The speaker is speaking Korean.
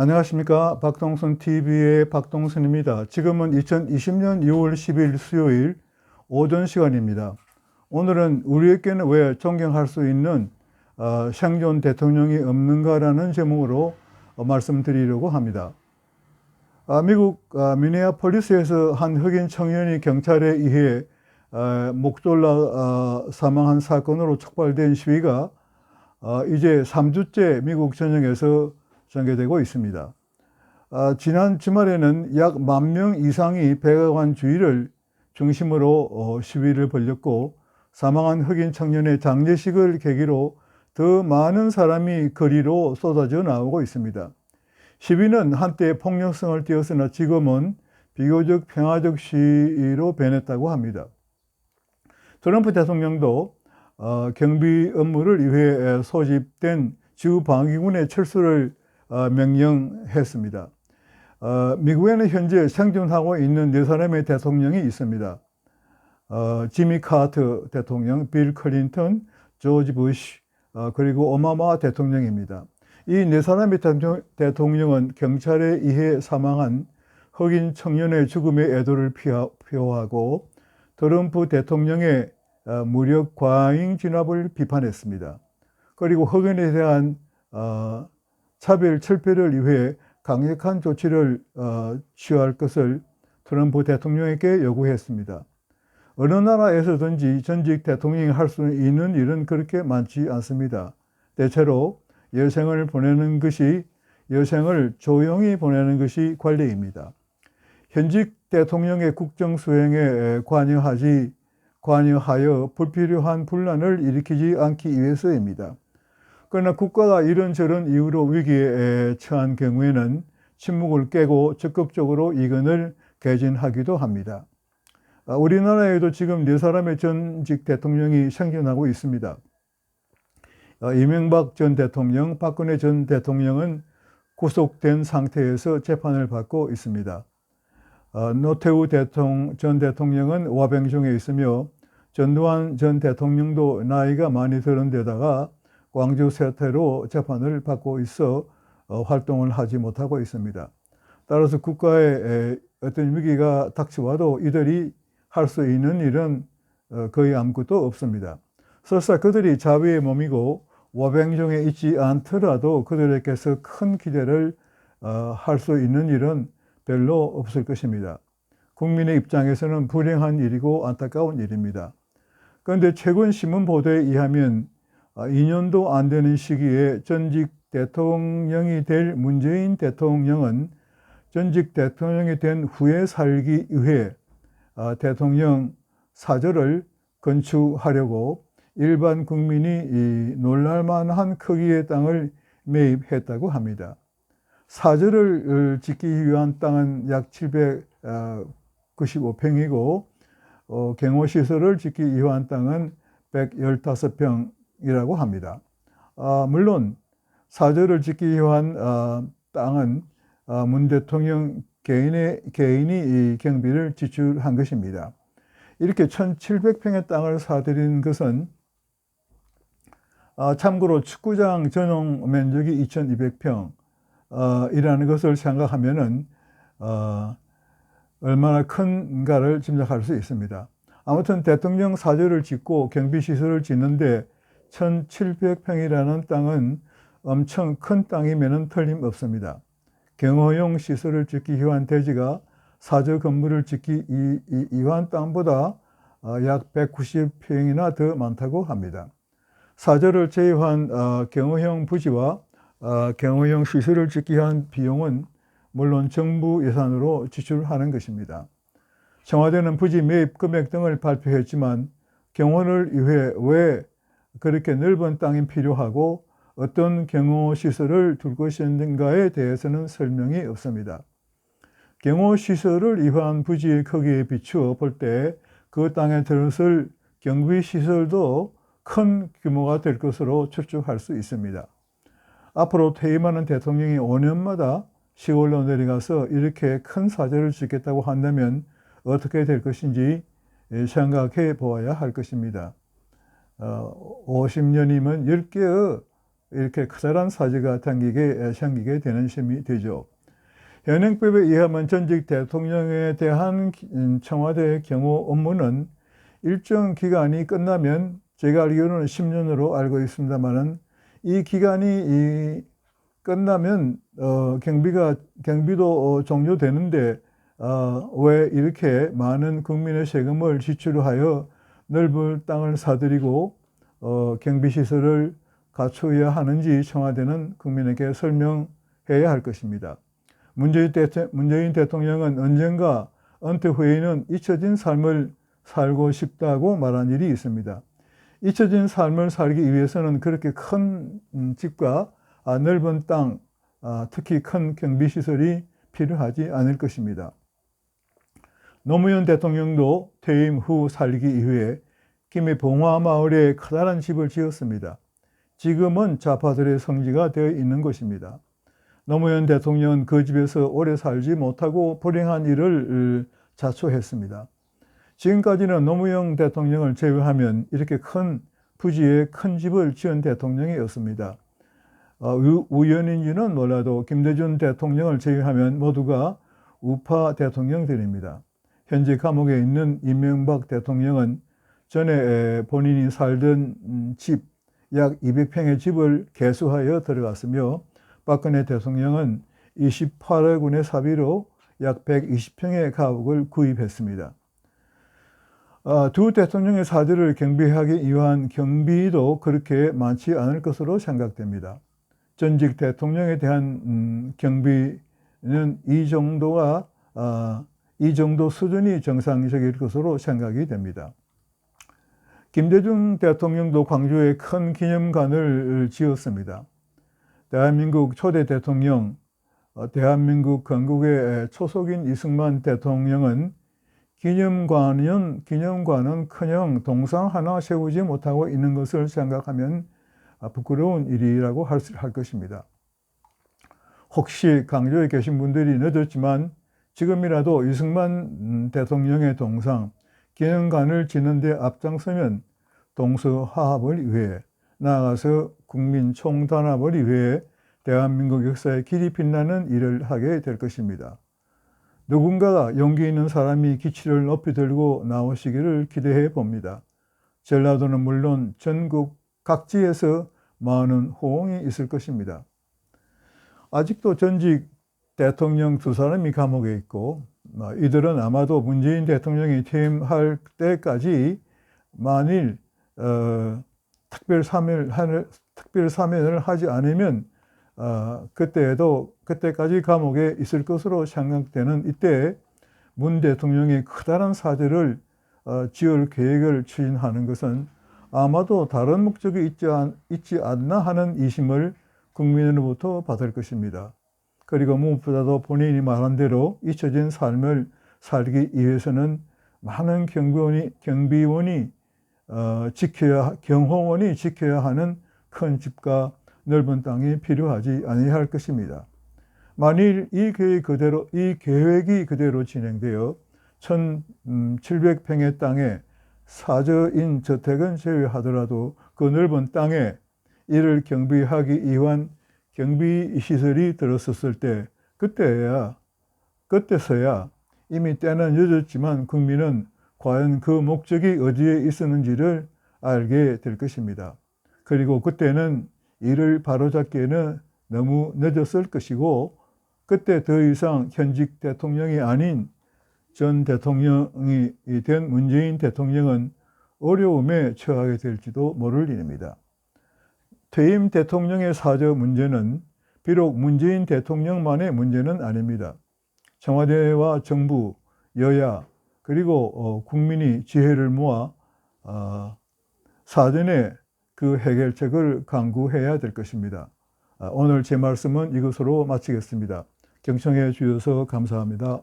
안녕하십니까. 박동선 TV의 박동선입니다. 지금은 2020년 6월 10일 수요일 오전 시간입니다. 오늘은 우리에게는 왜 존경할 수 있는 어, 생존 대통령이 없는가라는 제목으로 어, 말씀드리려고 합니다. 아, 미국 아, 미네아폴리스에서 한 흑인 청년이 경찰에 의해 아, 목 졸라 아, 사망한 사건으로 촉발된 시위가 아, 이제 3주째 미국 전역에서 전개되고 있습니다. 아, 지난 주말에는 약 만 명 이상이 백악관 주위를 중심으로 어, 시위를 벌였고 사망한 흑인 청년의 장례식을 계기로 더 많은 사람이 거리로 쏟아져 나오고 있습니다. 시위는 한때 폭력성을 띠었으나 지금은 비교적 평화적 시위로 변했다고 합니다. 트럼프 대통령도 어, 경비 업무를 위해 소집된 주방위군의 철수를 어, 명령했습니다. 어, 미국에는 현재 생존하고 있는 네 사람의 대통령이 있습니다. 어, 지미 카트 대통령, 빌 클린턴, 조지 부시, 어, 그리고 오바마 대통령입니다. 이 네 사람의 대통령은 경찰에 의해 사망한 흑인 청년의 죽음의 애도를 표하고 트럼프 대통령의 어, 무력 과잉 진압을 비판했습니다. 그리고 흑인에 대한 어, 차별 철폐를 위해 강력한 조치를 어, 취할 것을 트럼프 대통령에게 요구했습니다. 어느 나라에서든지 전직 대통령이 할 수 있는 일은 그렇게 많지 않습니다. 대체로 여생을 보내는 것이 여생을 조용히 보내는 것이 관례입니다. 현직 대통령의 국정 수행에 관여하지 관여하여 불필요한 분란을 일으키지 않기 위해서입니다. 그러나 국가가 이런저런 이유로 위기에 처한 경우에는 침묵을 깨고 적극적으로 이건을 개진하기도 합니다. 아, 우리나라에도 지금 네 사람의 전직 대통령이 생겨나고 있습니다. 아, 이명박 전 대통령, 박근혜 전 대통령은 구속된 상태에서 재판을 받고 있습니다. 아, 노태우 전 대통령은 와병중에 있으며 전두환 전 대통령도 나이가 많이 들은 데다가 광주 세태로 재판을 받고 있어 어, 활동을 하지 못하고 있습니다. 따라서 국가의 어떤 위기가 닥쳐와도 이들이 할 수 있는 일은 어, 거의 아무것도 없습니다. 설사 그들이 자비의 몸이고 와병종에 있지 않더라도 그들에게서 큰 기대를 어, 할수 있는 일은 별로 없을 것입니다. 국민의 입장에서는 불행한 일이고 안타까운 일입니다. 그런데 최근 신문 보도에 의하면 2년도 아, 안 되는 시기에 전직 대통령이 될 문재인 대통령은 전직 대통령이 된 후에 살기 위해 아, 대통령 사절을 건축하려고 일반 국민이 놀랄만한 크기의 땅을 매입했다고 합니다. 사절을 짓기 위한 땅은 약 795평이고 어, 경호시설을 짓기 위한 땅은 115평 이라고 합니다. 아, 물론 사절을 짓기 위한 아, 땅은 아, 문 대통령 개인의, 개인이 이 경비를 지출한 것입니다. 이렇게 1,700평의 땅을 사들인 것은 아, 참고로 축구장 전용 면적이 2,200평 어, 이라는 것을 생각하면은 어, 얼마나 큰가를 짐작할 수 있습니다. 아무튼 대통령 사절을 짓고 경비시설을 짓는데 1700평이라는 땅은 엄청 큰 땅이면 틀림없습니다. 경호용 시설을 짓기 위한 대지가 사저 건물을 짓기 위한 땅보다 어, 약 190평이나 더 많다고 합니다. 사저를 제외한 어, 경호형 부지와 어, 경호형 시설을 짓기 위한 비용은 물론 정부 예산으로 지출하는 것입니다. 청와대는 부지 매입 금액 등을 발표했지만 경호를 위해 왜 그렇게 넓은 땅이 필요하고 어떤 경호시설을 둘 것인가에 대해서는 설명이 없습니다. 경호시설을 위한 부지의 크기에 비추어 볼 때 그 땅에 들어설 경비시설도 큰 규모가 될 것으로 추측할 수 있습니다. 앞으로 퇴임하는 대통령이 5년마다 시골로 내려가서 이렇게 큰 사절을 짓겠다고 한다면 어떻게 될 것인지 생각해 보아야 할 것입니다. 어, 50년이면 10개의 이렇게 커다란 사지가 당기게, 생기게 되는 셈이 되죠. 현행법에 의하면 전직 대통령에 대한 음, 청와대 경호 업무는 일정 기간이 끝나면 제가 알기로는 10년으로 알고 있습니다만은 이 기간이 이 끝나면 어, 경비가 경비도 어, 종료되는데 어, 왜 이렇게 많은 국민의 세금을 지출하여 넓은 땅을 사들이고 어, 경비 시설을 갖추어야 하는지 청와대는 국민에게 설명해야 할 것입니다. 문재인, 대통, 문재인 대통령은 언젠가 은퇴 후에는 잊혀진 삶을 살고 싶다고 말한 일이 있습니다. 잊혀진 삶을 살기 위해서는 그렇게 큰 음, 집과 아, 넓은 땅, 아, 특히 큰 경비시설이 필요하지 않을 것입니다. 노무현 대통령도 퇴임 후 살기 이후에 김해 봉화마을에 커다란 집을 지었습니다. 지금은 좌파들의 성지가 되어 있는 곳입니다. 노무현 대통령은 그 집에서 오래 살지 못하고 불행한 일을 자초했습니다. 지금까지는 노무현 대통령을 제외하면 이렇게 큰 부지에 큰 집을 지은 대통령이 없습니다. 어, 우연인지는 몰라도 김대중 대통령을 제외하면 모두가 우파 대통령들입니다. 현재 감옥에 있는 이명박 대통령은 전에 본인이 살던 음, 집, 약 200평의 집을 개수하여 들어갔으며 박근혜 대통령은 28회군의 사비로 약 120평의 가옥을 구입했습니다. 아, 두 대통령의 사주를 경비하기 위한 경비도 그렇게 많지 않을 것으로 생각됩니다. 전직 대통령에 대한 음, 경비는 이 정도가 아, 이 정도 수준이 정상적일 것으로 생각이 됩니다. 김대중 대통령도 광주에 큰 기념관을 지었습니다. 대한민국 초대 대통령, 어, 대한민국 건국의 초속인 이승만 대통령은 기념관은, 기념관은 커녕 동상 하나 세우지 못하고 있는 것을 생각하면 부끄러운 일이라고 할, 할 것입니다. 혹시 강조에 계신 분들이 늦었지만 지금이라도 이승만 대통령의 동상, 기념관을 짓는데 앞장서면 동서화합을 위해 나아가서 국민 총단합을 위해 대한민국 역사에 길이 빛나는 일을 하게 될 것입니다. 누군가가 용기 있는 사람이 기치를 높이 들고 나오시기를 기대해 봅니다. 전라도는 물론 전국 각지에서 많은 호응이 있을 것입니다. 아직도 전직 대통령 두 사람이 감옥에 있고 뭐 이들은 아마도 문재인 대통령이 퇴임할 때까지 만일 어, 특별 사면을 특별 사면을 하지 않으면 어, 그때에도 그때까지 감옥에 있을 것으로 생각되는 이때 문 대통령이 커다란 사죄를 어, 지을 계획을 추진하는 것은 아마도 다른 목적이 있지, 않, 있지 않나 하는 이심을 국민으로부터 받을 것입니다. 그리고 무엇보다도 본인이 말한 대로 잊혀진 삶을 살기 위해서는 많은 경비원이, 경비원이 어, 지켜야 경호원이 지켜야 하는 큰 집과 넓은 땅이 필요하지 아니할 것입니다. 만일 이 계획 그대로 이 계획이 그대로 진행되어 1,700평의 땅에 사저인 저택은 제외하더라도 그 넓은 땅에 이를 경비하기 위한 경비 시설이 들었었을 때 그때야 그때서야 이미 때는 늦었지만 국민은 과연 그 목적이 어디에 있었는지를 알게 될 것입니다. 그리고 그때는 이를 바로잡기에는 너무 늦었을 것이고 그때 더 이상 현직 대통령이 아닌 전 대통령이 된 문재인 대통령은 어려움에 처하게 될지도 모를 일입니다. 퇴임 대통령의 사저 문제는 비록 문재인 대통령만의 문제는 아닙니다. 청와대와 정부, 여야, 그리고 어, 국민이 지혜를 모아 어, 사전에 그 해결책을 강구해야 될 것입니다. 아, 오늘 제 말씀은 이것으로 마치겠습니다. 경청해 주셔서 감사합니다.